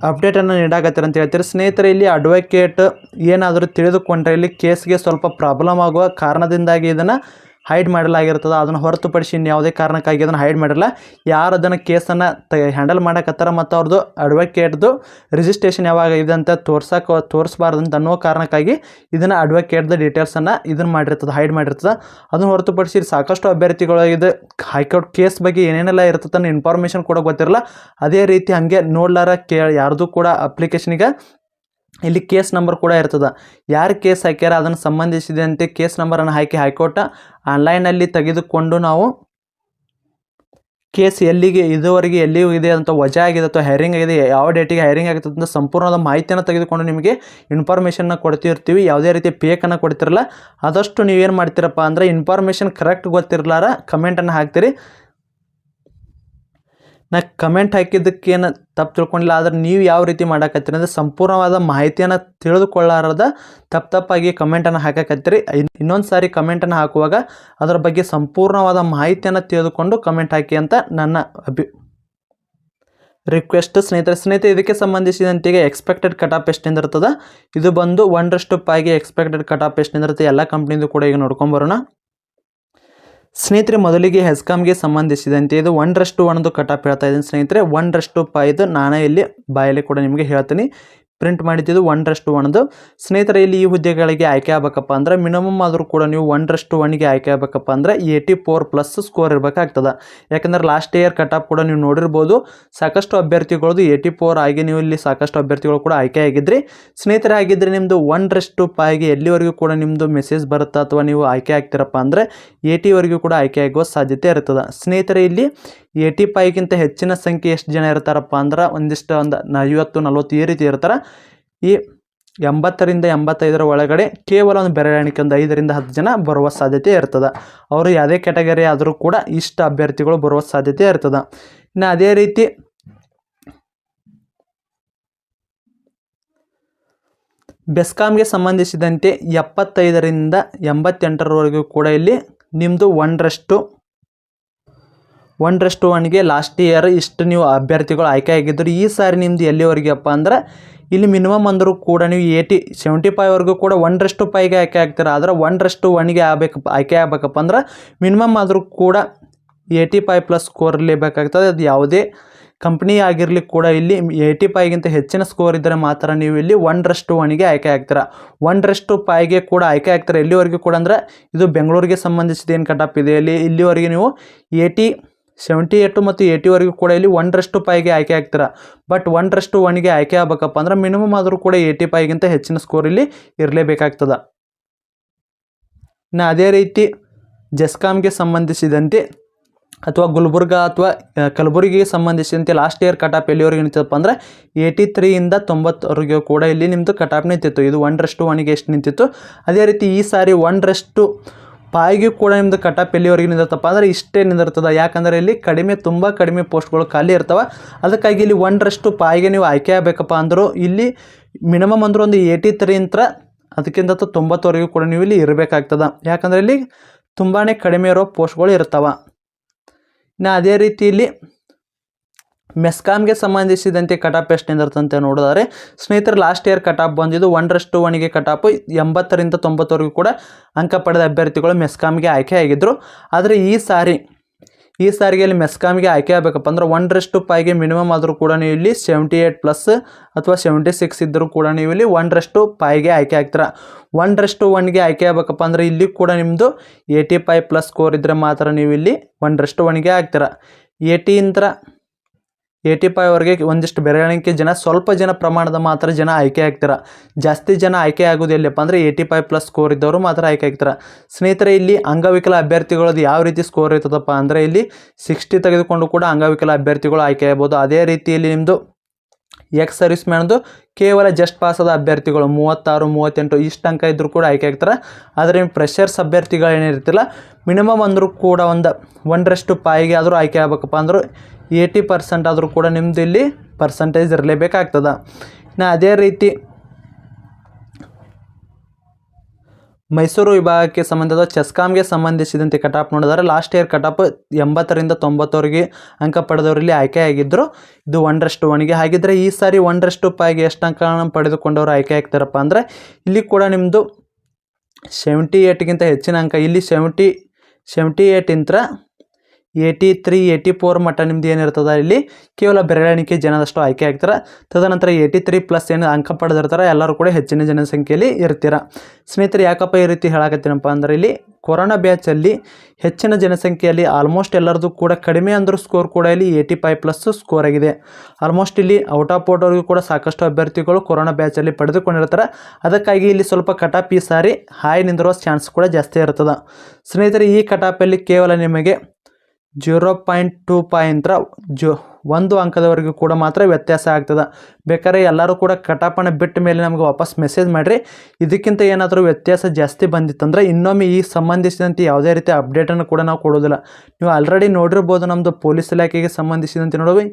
ಅಪ್ಡೇಟನ್ನು ನೀಡಾಕತ್ತೀರ ಅಂತ ಹೇಳ್ತೀರಿ. ಸ್ನೇಹಿತರೆ, ಇಲ್ಲಿ ಅಡ್ವೊಕೇಟ್ ಏನಾದರೂ ತಿಳಿದುಕೊಂಡ್ರೆ ಇಲ್ಲಿ ಕೇಸ್ಗೆ ಸ್ವಲ್ಪ ಪ್ರಾಬ್ಲಮ್ ಆಗುವ ಕಾರಣದಿಂದಾಗಿ ಇದನ್ನು ಹೈಡ್ ಮಾಡಲಾಗಿರ್ತದೆ, ಅದನ್ನು ಹೊರತುಪಡಿಸಿ ಇನ್ಯಾವುದೇ ಕಾರಣಕ್ಕಾಗಿ ಅದನ್ನು ಹೈಡ್ ಮಾಡಿರಲ್ಲ ಯಾರು ಅದನ್ನು ಕೇಸನ್ನು ತ ಹ್ಯಾಂಡಲ್ ಮಾಡಕತ್ತಾರ ಮತ್ತು ಅವ್ರದ್ದು ಅಡ್ವೊಕೇಟ್ದು ರಿಜಿಸ್ಟ್ರೇಷನ್ ಯಾವಾಗ ಇದೆ ಅಂತ ತೋರ್ಸಕ್ಕೆ ತೋರಿಸ್ಬಾರ್ದು ಅಂತ ಅನ್ನೋ ಕಾರಣಕ್ಕಾಗಿ ಇದನ್ನು ಅಡ್ವೊಕೇಟ್ದು ಡೀಟೇಲ್ಸನ್ನು ಇದನ್ನು ಮಾಡಿರ್ತದೆ ಹೈಡ್ ಮಾಡಿರ್ತದೆ. ಅದನ್ನು ಹೊರತುಪಡಿಸಿ ಸಾಕಷ್ಟು ಅಭ್ಯರ್ಥಿಗಳು ಇದು ಹೈಕೋರ್ಟ್ ಕೇಸ್ ಬಗ್ಗೆ ಏನೇನೆಲ್ಲ ಇರ್ತದೆ ಇನ್ಫಾರ್ಮೇಷನ್ ಕೂಡ ಗೊತ್ತಿರಲ್ಲ. ಅದೇ ರೀತಿ ಹಾಗೆ ನೋಡ್ಲಾರ ಕೇ ಯಾರ್ದು ಕೂಡ ಅಪ್ಲಿಕೇಶನಿಗೆ ಇಲ್ಲಿ ಕೇಸ್ ನಂಬರ್ ಕೂಡ ಇರ್ತದೆ. ಯಾರು ಕೇಸ್ ಹಾಕ್ಯಾರ ಅದನ್ನು ಸಂಬಂಧಿಸಿದಂತೆ ಕೇಸ್ ನಂಬರನ್ನು ಹಾಕಿ ಹೈಕೋರ್ಟ್ ಆನ್ಲೈನಲ್ಲಿ ತೆಗೆದುಕೊಂಡು ನಾವು ಕೇಸ್ ಎಲ್ಲಿಗೆ, ಇದುವರೆಗೆ ಎಲ್ಲಿ ಇದೆ ಅಂತ ವಜಾ ಆಗಿದೆ ಅಥವಾ ಹೈರಿಂಗ್ ಆಗಿದೆ, ಯಾವ ಡೇಟಿಗೆ ಹೈರಿಂಗ್ ಆಗುತ್ತೆ ಅಂತ ಸಂಪೂರ್ಣವಾದ ಮಾಹಿತಿಯನ್ನು ತೆಗೆದುಕೊಂಡು ನಿಮಗೆ ಇನ್ಫಾರ್ಮೇಷನ್ನ ಕೊಡ್ತಿರ್ತೀವಿ. ಯಾವುದೇ ರೀತಿ ಪೇಕನ್ನು ಕೊಡ್ತಿರಲ್ಲ. ಆದಷ್ಟು ನೀವೇನು ಮಾಡ್ತೀರಪ್ಪ ಅಂದರೆ ಇನ್ಫಾರ್ಮೇಷನ್ ಕರೆಕ್ಟ್ ಗೊತ್ತಿರಲಾರ ಕಮೆಂಟನ್ನು ಹಾಕ್ತೀರಿ. ನಾ ಕಮೆಂಟ್ ಹಾಕಿದ್ದಕ್ಕೇನು ತಪ್ಪು ತಿಳ್ಕೊಂಡಿಲ್ಲ, ಆದ್ರೆ ನೀವು ಯಾವ ರೀತಿ ಮಾಡಕತ್ತೀರಿ ಅಂದರೆ ಸಂಪೂರ್ಣವಾದ ಮಾಹಿತಿಯನ್ನು ತಿಳಿದುಕೊಳ್ಳಾರದ ತಪ್ಪು ತಪ್ಪಾಗಿ ಕಮೆಂಟನ್ನು ಹಾಕಕತ್ತೀರಿ. ಇನ್ನೊಂದು ಸಾರಿ ಕಮೆಂಟನ್ನು ಹಾಕುವಾಗ ಅದರ ಬಗ್ಗೆ ಸಂಪೂರ್ಣವಾದ ಮಾಹಿತಿಯನ್ನು ತಿಳಿದುಕೊಂಡು ಕಮೆಂಟ್ ಹಾಕಿ ಅಂತ ನನ್ನ ಅಭಿ ರಿಕ್ವೆಸ್ಟ್ ಸ್ನೇಹಿತರೆ ಸ್ನೇಹಿತರೆ, ಇದಕ್ಕೆ ಸಂಬಂಧಿಸಿದಂತೆ ಎಕ್ಸ್ಪೆಕ್ಟೆಡ್ ಕಟಾಪ್ ಎಷ್ಟಿಂದ ಇರ್ತದೆ ಇದು ಬಂದು ಒಂದರಷ್ಟು ಪಾಯಿಗೆ ಎಕ್ಸ್ಪೆಕ್ಟೆಡ್ ಕಟಾಪ್ ಎಷ್ಟಿಂದ ಇರುತ್ತೆ ಎಲ್ಲ ಕಂಪ್ನಿದು ಕೂಡ ಈಗ ನೋಡ್ಕೊಂಬರೋಣ ಸ್ನೇಹಿತರೆ, ಮೊದಲಿಗೆ ಹೆಸ್ಕಾಮ್ಗೆ ಸಂಬಂಧಿಸಿದಂತೆ ಇದು ಒಂದರಷ್ಟು ಒಣದು ಕಟಾಪ್ ಹೇಳ್ತಾ ಇದ್ದೀನಿ ಸ್ನೇಹಿತರೆ. ಒಂದರಷ್ಟು ಪಾಯ್ದು ನಾನೇ ಇಲ್ಲಿ ಬಾಯಲ್ಲಿ ಕೂಡ ನಿಮಗೆ ಹೇಳ್ತೀನಿ. ಪ್ರಿಂಟ್ ಮಾಡಿದ್ದು ಒಂದರಷ್ಟು ಒಣದು ಸ್ನೇಹಿತರೆ, ಇಲ್ಲಿ ಈ ಹುದ್ದೆಗಳಿಗೆ ಆಯ್ಕೆ ಆಗಬೇಕಪ್ಪ ಅಂದ್ರೆ ಮಿನಿಮಮ್ ಆದರೂ ಕೂಡ ನೀವು ಒಂದರಷ್ಟು ಒನ್ಗೆ ಆಯ್ಕೆ ಆಗಬೇಕಪ್ಪ ಅಂದ್ರೆ ಏಯ್ಟಿ ಫೋರ್ ಪ್ಲಸ್ ಸ್ಕೋರ್ ಇರಬೇಕಾಗ್ತದೆ. ಯಾಕಂದ್ರೆ ಲಾಸ್ಟ್ ಇಯರ್ ಕಟ್ ಆಫ್ ಕೂಡ ನೀವು ನೋಡಿರ್ಬೋದು. ಸಾಕಷ್ಟು ಅಭ್ಯರ್ಥಿಗಳದ್ದು ಏಯ್ಟಿ ಫೋರ್ ಆಗಿ ನೀವು ಇಲ್ಲಿ ಸಾಕಷ್ಟು ಅಭ್ಯರ್ಥಿಗಳು ಕೂಡ ಆಯ್ಕೆ ಆಗಿದ್ರಿ. ಸ್ನೇಹಿತರೆ ಆಗಿದ್ದರೆ ನಿಮ್ಮದು ಒಂದರಷ್ಟು ಪಾಯಿಗೆ ಎಲ್ಲಿವರೆಗೂ ಕೂಡ ನಿಮ್ಮದು ಮೆಸೇಜ್ ಬರುತ್ತಾ ಅಥವಾ ನೀವು ಆಯ್ಕೆ ಆಗ್ತೀರಪ್ಪ ಅಂದರೆ ಏಯ್ಟಿವರೆಗೂ ಕೂಡ ಆಯ್ಕೆ ಆಗುವ ಸಾಧ್ಯತೆ ಇರ್ತದೆ. ಸ್ನೇಹಿತರೆ, ಇಲ್ಲಿ ಏಯ್ಟಿ ಫೈವ್ಗಿಂತ ಹೆಚ್ಚಿನ ಸಂಖ್ಯೆ ಎಷ್ಟು ಜನ ಇರ್ತಾರಪ್ಪ ಅಂದ್ರೆ ಒಂದಿಷ್ಟು ಒಂದು ಐವತ್ತು ನಲ್ವತ್ತು ಈ ರೀತಿ ಇರ್ತಾರೆ. ಈ ಎಂಬತ್ತರಿಂದ ಎಂಬತ್ತೈದರ ಒಳಗಡೆ ಕೇವಲ ಒಂದು ಬೆರಳೆಣಿಕೆ ಒಂದು ಐದರಿಂದ ಹತ್ತು ಜನ ಬರುವ ಸಾಧ್ಯತೆ ಇರ್ತದೆ. ಅವರು ಯಾವುದೇ ಕ್ಯಾಟಗರಿ ಆದರೂ ಕೂಡ ಇಷ್ಟು ಅಭ್ಯರ್ಥಿಗಳು ಬರುವ ಸಾಧ್ಯತೆ ಇರ್ತದೆ. ಇನ್ನು ಅದೇ ರೀತಿ ಬೆಸ್ಕಾಮ್ಗೆ ಸಂಬಂಧಿಸಿದಂತೆ ಎಪ್ಪತ್ತೈದರಿಂದ ಎಂಬತ್ತೆಂಟರವರೆಗೂ ಕೂಡ ಇಲ್ಲಿ ನಿಮ್ಮದು ಒಂದರಷ್ಟು ಒಂದರಷ್ಟು ಒನ್ಗೆ ಲಾಸ್ಟ್ ಇಯರ್ ಇಷ್ಟು ನೀವು ಅಭ್ಯರ್ಥಿಗಳು ಆಯ್ಕೆ ಆಗಿದ್ದರು ಈ ಸಾರಿ ನಿಮ್ದು ಎಲ್ಲಿವರೆಗೆಪ್ಪ ಅಂದ್ರೆ ಇಲ್ಲಿ ಮಿನಿಮಮ್ ಅಂದರೂ ಕೂಡ ನೀವು ಏಯ್ಟಿ ಸೆವೆಂಟಿ ಫೈವ್ವರೆಗೂ ಕೂಡ ಒಂದರಷ್ಟು ಪೈಗೆ ಆಯ್ಕೆ ಆಗ್ತೀರ? ಆದರೆ ಒಂದರಷ್ಟು ಒನ್ಗೆ ಆಗಬೇಕು, ಆಯ್ಕೆ ಆಗಬೇಕಪ್ಪ ಅಂದ್ರೆ ಮಿನಿಮಮ್ ಆದರೂ ಕೂಡ ಏಯ್ಟಿ ಫೈವ್ ಪ್ಲಸ್ ಸ್ಕೋರ್ ಇರಲೇಬೇಕಾಗ್ತದೆ ಅದು ಯಾವುದೇ ಕಂಪ್ನಿ ಆಗಿರಲಿ ಕೂಡ ಇಲ್ಲಿ ಏಯ್ಟಿ ಫೈವ್ಗಿಂತ ಹೆಚ್ಚಿನ ಸ್ಕೋರ್ ಇದ್ದರೆ ಮಾತ್ರ ನೀವು ಇಲ್ಲಿ ಒಂದರಷ್ಟು ಒನ್ಗೆ ಆಯ್ಕೆ ಆಗ್ತೀರ? ಒಂದರಷ್ಟು ಪಾಯ್ಗೆ ಕೂಡ ಆಯ್ಕೆ ಆಗ್ತಾರೆ? ಎಲ್ಲಿವರೆಗೂ ಕೂಡ ಅಂದರೆ ಇದು ಬೆಂಗಳೂರಿಗೆ ಸಂಬಂಧಿಸಿದ ಏನು ಕಟಾಪ್ ಇದೆ? ಇಲ್ಲಿ ಇಲ್ಲಿವರೆಗೆ ನೀವು ಏಯ್ಟಿ ಸೆವೆಂಟಿ ಏಟು ಮತ್ತು ಏಯ್ಟಿವರೆಗೂ ಕೂಡ ಇಲ್ಲಿ ಒಂದರಷ್ಟು ಪಾಯಿಗೆ ಆಯ್ಕೆ ಆಗ್ತೀರ. ಬಟ್ ಒಂದರಷ್ಟು ಒನ್ಗೆ ಆಯ್ಕೆ ಆಗಬೇಕಪ್ಪ ಅಂದ್ರೆ ಮಿನಿಮಮ್ ಆದರೂ ಕೂಡ ಏಯ್ಟಿ ಫೈವ್ಗಿಂತ ಹೆಚ್ಚಿನ ಸ್ಕೋರ್ ಇಲ್ಲಿ ಇರಲೇಬೇಕಾಗ್ತದೆ. ಇನ್ನು ಅದೇ ರೀತಿ ಜೆಸ್ಕಾಮ್ಗೆ ಸಂಬಂಧಿಸಿದಂತೆ ಅಥವಾ ಗುಲ್ಬರ್ಗ ಅಥವಾ ಕಲಬುರಗಿಗೆ ಸಂಬಂಧಿಸಿದಂತೆ ಲಾಸ್ಟ್ ಇಯರ್ ಕಟಾಪ್ ಎಲ್ಲಿವರೆಗೆ ನಿಂತಿತ್ತಪ್ಪ ಅಂದರೆ ಏಯ್ಟಿ ತ್ರೀಯಿಂದ ತೊಂಬತ್ತವರೆಗೂ ಕೂಡ ಇಲ್ಲಿ ನಿಮ್ಮದು ಕಟಾಪ್ ನಿಂತಿತ್ತು. ಇದು ಒಂದರಷ್ಟು ಒನ್ಗೆ ಎಷ್ಟು ನಿಂತಿತ್ತು? ಅದೇ ರೀತಿ ಈ ಸಾರಿ ಒಂದರಷ್ಟು ಪಾಯಿಗೂ ಕೂಡ ನಿಮ್ಮದು ಕಟಪ್ ಎಲ್ಲಿವರೆಗೆ ನಿಂದಿರ್ತಪ್ಪ ಅಂದರೆ ಇಷ್ಟೇ ನಿಂದಿರ್ತದೆ ಯಾಕಂದರೆ ಇಲ್ಲಿ ಕಡಿಮೆ, ತುಂಬ ಕಡಿಮೆ ಪೋಸ್ಟ್ಗಳು ಖಾಲಿ ಇರ್ತವೆ. ಅದಕ್ಕಾಗಿ ಇಲ್ಲಿ ಒಂದರಷ್ಟು ಪಾಯಿಗೆ ನೀವು ಆಯ್ಕೆ ಆಗಬೇಕಪ್ಪ ಅಂದರೂ. ಇಲ್ಲಿ ಮಿನಿಮಮ್ ಅಂದ್ರೆ ಒಂದು ಏಯ್ಟಿ ತ್ರೀ ಅಂತ ಅದಕ್ಕಿಂತ ತೊಂಬತ್ತವರೆಗೂ ಕೂಡ ನೀವು ಇಲ್ಲಿ ಇರಬೇಕಾಗ್ತದೆ. ಯಾಕಂದರೆ ಇಲ್ಲಿ ತುಂಬಾ ಕಡಿಮೆ ಇರೋ ಪೋಸ್ಟ್ಗಳು ಇರ್ತವೆ. ಇನ್ನು ಅದೇ ರೀತಿ ಇಲ್ಲಿ ಮೆಸ್ಕಾಮ್ಗೆ ಸಂಬಂಧಿಸಿದಂತೆ ಕಟಾಪ್ ಎಷ್ಟು ನಿಂದಿರ್ತಂತೆ ನೋಡಿದರೆ, ಸ್ನೇಹಿತರೆ ಲಾಸ್ಟ್ ಇಯರ್ ಕಟಾಪ್ ಬಂದಿದ್ದು ಒಂದರಷ್ಟು ಒಣಿಗೆ ಕಟಾಪ್. ಎಂಬತ್ತರಿಂದ ತೊಂಬತ್ತವರೆಗೂ ಕೂಡ ಅಂಕ ಪಡೆದ ಅಭ್ಯರ್ಥಿಗಳು ಮೆಸ್ಕಾಮ್ಗೆ ಆಯ್ಕೆ ಆಗಿದ್ದರು ಆದರೆ ಈ ಸಾರಿ, ಈ ಸಾರಿಗೆ ಇಲ್ಲಿ ಮೆಸ್ಕಾಮ್ಗೆ ಆಯ್ಕೆ ಆಗಬೇಕಪ್ಪ ಅಂದ್ರೆ ಒಂದರಷ್ಟು ಪಾಯ್ಗೆ ಮಿನಿಮಮ್ ಆದರೂ ಕೂಡ ನೀವು ಇಲ್ಲಿ ಸೆವೆಂಟಿ ಏಯ್ಟ್ ಪ್ಲಸ್ ಅಥವಾ ಸೆವೆಂಟಿ ಸಿಕ್ಸ್ ಇದ್ದರೂ ಕೂಡ ನೀವು ಇಲ್ಲಿ ಒಂದರಷ್ಟು ಪಾಯ್ಗೆ ಆಯ್ಕೆ ಆಗ್ತೀರ. ಒಂದರಷ್ಟು ಒನ್ಗೆ ಆಯ್ಕೆ ಆಗಬೇಕಪ್ಪ ಅಂದರೆ ಇಲ್ಲಿ ಕೂಡ ನಿಮ್ಮದು ಏಯ್ಟಿ ಫೈವ್ ಪ್ಲಸ್ ಸ್ಕೋರ್ ಇದ್ದರೆ ಮಾತ್ರ ನೀವು ಇಲ್ಲಿ ಒಂದರಷ್ಟು ಒನ್ಗೆ ಆಗ್ತೀರ. ಏಯ್ಟಿಯಿಂದ ಏಯ್ಟಿ ಫೈವ್ವರೆಗೆ ಒಂದಿಷ್ಟು ಬೆರಳಿಕೆ ಜನ, ಸ್ವಲ್ಪ ಜನ ಪ್ರಮಾಣದ ಮಾತ್ರ ಜನ ಆಯ್ಕೆ ಆಗ್ತೀರ. ಜಾಸ್ತಿ ಜನ ಆಯ್ಕೆ ಆಗೋದು ಎಲ್ಲಿಯಪ್ಪ ಅಂದರೆ ಏಯ್ಟಿ ಫೈವ್ ಪ್ಲಸ್ ಸ್ಕೋರ್ ಇದ್ದವರು ಮಾತ್ರ ಆಯ್ಕೆ ಆಗ್ತಾರೆ. ಸ್ನೇಹಿತರೆ, ಇಲ್ಲಿ ಅಂಗವಿಕಲ ಅಭ್ಯರ್ಥಿಗಳದ್ದು ಯಾವ ರೀತಿ ಸ್ಕೋರ್ ಇರ್ತದಪ್ಪ ಅಂದರೆ ಇಲ್ಲಿ ಸಿಕ್ಸ್ಟಿ ತೆಗೆದುಕೊಂಡು ಕೂಡ ಅಂಗವಿಕಲ ಅಭ್ಯರ್ಥಿಗಳು ಆಯ್ಕೆ ಆಗ್ಬೋದು. ಅದೇ ರೀತಿಯಲ್ಲಿ ನಿಮ್ಮದು ಎಕ್ಸ್ ಸರ್ವಿಸ್ ಮ್ಯಾನ್ದು ಕೇವಲ ಜಸ್ಟ್ ಪಾಸ್ ಆದ ಅಭ್ಯರ್ಥಿಗಳು ಮೂವತ್ತಾರು, ಮೂವತ್ತೆಂಟು ಇಷ್ಟು ಅಂಕ ಇದ್ದರೂ ಕೂಡ ಆಯ್ಕೆ ಆಗ್ತಾರೆ. ಆದರೆ ನಿಮ್ಮ ಫ್ರೆಷರ್ಸ್ ಅಭ್ಯರ್ಥಿಗಳು ಏನಿರ್ತಿಲ್ಲ ಮಿನಿಮಮ್ ಅಂದರೂ ಕೂಡ ಒಂದು, ಒಂದರಷ್ಟು ಪಾಯಿಗೆ ಆದರೂ ಆಯ್ಕೆ ಆಗ್ಬೇಕಪ್ಪ ಅಂದರೂ ಏಯ್ಟಿ ಪರ್ಸೆಂಟ್ ಆದರೂ ಕೂಡ ನಿಮ್ಮದು ಇಲ್ಲಿ ಪರ್ಸಂಟೇಜ್ ಇರಲೇಬೇಕಾಗ್ತದೆ. ಇನ್ನು ಅದೇ ರೀತಿ ಮೈಸೂರು ವಿಭಾಗಕ್ಕೆ ಸಂಬಂಧದ ಚೆಸ್ಕಾಮ್ಗೆ ಸಂಬಂಧಿಸಿದಂತೆ ಕಟಾಪ್ ನೋಡಿದರೆ ಲಾಸ್ಟ್ ಇಯರ್ ಕಟಾಪ್ ಎಂಬತ್ತರಿಂದ ತೊಂಬತ್ತವರೆಗೆ ಅಂಕ ಪಡೆದವರಲ್ಲಿ ಆಯ್ಕೆ ಆಗಿದ್ದರು ಇದು ಒಂದರಷ್ಟು ಒಣಗೆ ಹಾಗಿದ್ದರೆ ಈ ಸಾರಿ ಒಂದರಷ್ಟು ಪಾಯಿಗೆ ಎಷ್ಟು ಅಂಕಗಳನ್ನು ಪಡೆದುಕೊಂಡವರು ಆಯ್ಕೆ ಆಗ್ತಾರಪ್ಪ ಅಂದರೆ ಇಲ್ಲಿ ಕೂಡ ನಿಮ್ಮದು ಸೆವೆಂಟಿ ಏಯ್ಟ್ಗಿಂತ ಹೆಚ್ಚಿನ ಅಂಕ, ಇಲ್ಲಿ ಸೆವೆಂಟಿ ಸೆವೆಂಟಿ ಇಂತ್ರ ಏಯ್ಟಿ ತ್ರೀ ಏಯ್ಟಿ ಫೋರ್ ಮಟ್ಟ ನಿಮ್ದು ಏನಿರ್ತದೆ ಇಲ್ಲಿ ಕೇವಲ ಬೆರಳೆಣಿಕೆ ಜನದಷ್ಟು ಆಯ್ಕೆ ಆಗ್ತಾರೆ. ತದನಂತರ ಏಯ್ಟಿ ತ್ರೀ ಪ್ಲಸ್ ಏನು ಅಂಕ ಪಡೆದಿರ್ತಾರೆ, ಎಲ್ಲರೂ ಕೂಡ ಹೆಚ್ಚಿನ ಜನಸಂಖ್ಯೆಯಲ್ಲಿ ಇರ್ತೀರ. ಸ್ನೇಹಿತರೆ, ಯಾಕಪ್ಪ ಈ ರೀತಿ ಹೇಳಕತ್ತೀನಪ್ಪ ಅಂದ್ರೆ ಇಲ್ಲಿ ಕೊರೋನಾ ಬ್ಯಾಚಲ್ಲಿ ಹೆಚ್ಚಿನ ಜನಸಂಖ್ಯೆಯಲ್ಲಿ ಆಲ್ಮೋಸ್ಟ್ ಎಲ್ಲರದು ಕೂಡ ಕಡಿಮೆ ಅಂದರೂ ಸ್ಕೋರ್ ಕೂಡ ಇಲ್ಲಿ ಏಯ್ಟಿ ಫೈವ್ ಪ್ಲಸ್ ಸ್ಕೋರ್ ಆಗಿದೆ. ಆಲ್ಮೋಸ್ಟ್ ಇಲ್ಲಿ ಔಟ್ ಆಫ್ ಬೋರ್ಡ್ವರೆಗೂ ಕೂಡ ಸಾಕಷ್ಟು ಅಭ್ಯರ್ಥಿಗಳು ಕೊರೋನಾ ಬ್ಯಾಚಲ್ಲಿ ಪಡೆದುಕೊಂಡಿರ್ತಾರೆ. ಅದಕ್ಕಾಗಿ ಇಲ್ಲಿ ಸ್ವಲ್ಪ ಕಟಾಪ್ ಈ ಸಾರಿ ಹಾಯ್ ನಿಂದಿರುವ ಚಾನ್ಸ್ ಕೂಡ ಜಾಸ್ತಿ ಇರ್ತದೆ. ಸ್ನೇಹಿತರೆ, ಈ ಕಟಾಪಲ್ಲಿ ಕೇವಲ ನಿಮಗೆ ಜೀರೋ ಪಾಯಿಂಟ್ ಟೂ ಪಾಯಿಂತ್ರ ಜೋ ಒಂದು ಅಂಕದವರೆಗೂ ಕೂಡ ಮಾತ್ರ ವ್ಯತ್ಯಾಸ ಆಗ್ತದೆ. ಬೇಕಾದ್ರೆ ಎಲ್ಲರೂ ಕೂಡ ಕಟಾಪಣೆ ಬಿಟ್ಟ ಮೇಲೆ ನಮಗೆ ವಾಪಸ್ ಮೆಸೇಜ್ ಮಾಡಿರಿ. ಇದಕ್ಕಿಂತ ಏನಾದರೂ ವ್ಯತ್ಯಾಸ ಜಾಸ್ತಿ ಬಂದಿತ್ತಂದ್ರೆ ಇನ್ನೊಮ್ಮೆ ಈ ಸಂಬಂಧಿಸಿದಂತೆ ಯಾವುದೇ ರೀತಿಯ ಅಪ್ಡೇಟನ್ನು ಕೂಡ ನಾವು ಕೊಡೋದಿಲ್ಲ. ನೀವು ಆಲ್ರೆಡಿ ನೋಡಿರ್ಬೋದು ನಮ್ಮದು ಪೊಲೀಸ್ ಇಲಾಖೆಗೆ ಸಂಬಂಧಿಸಿದಂತೆ ನೋಡುವ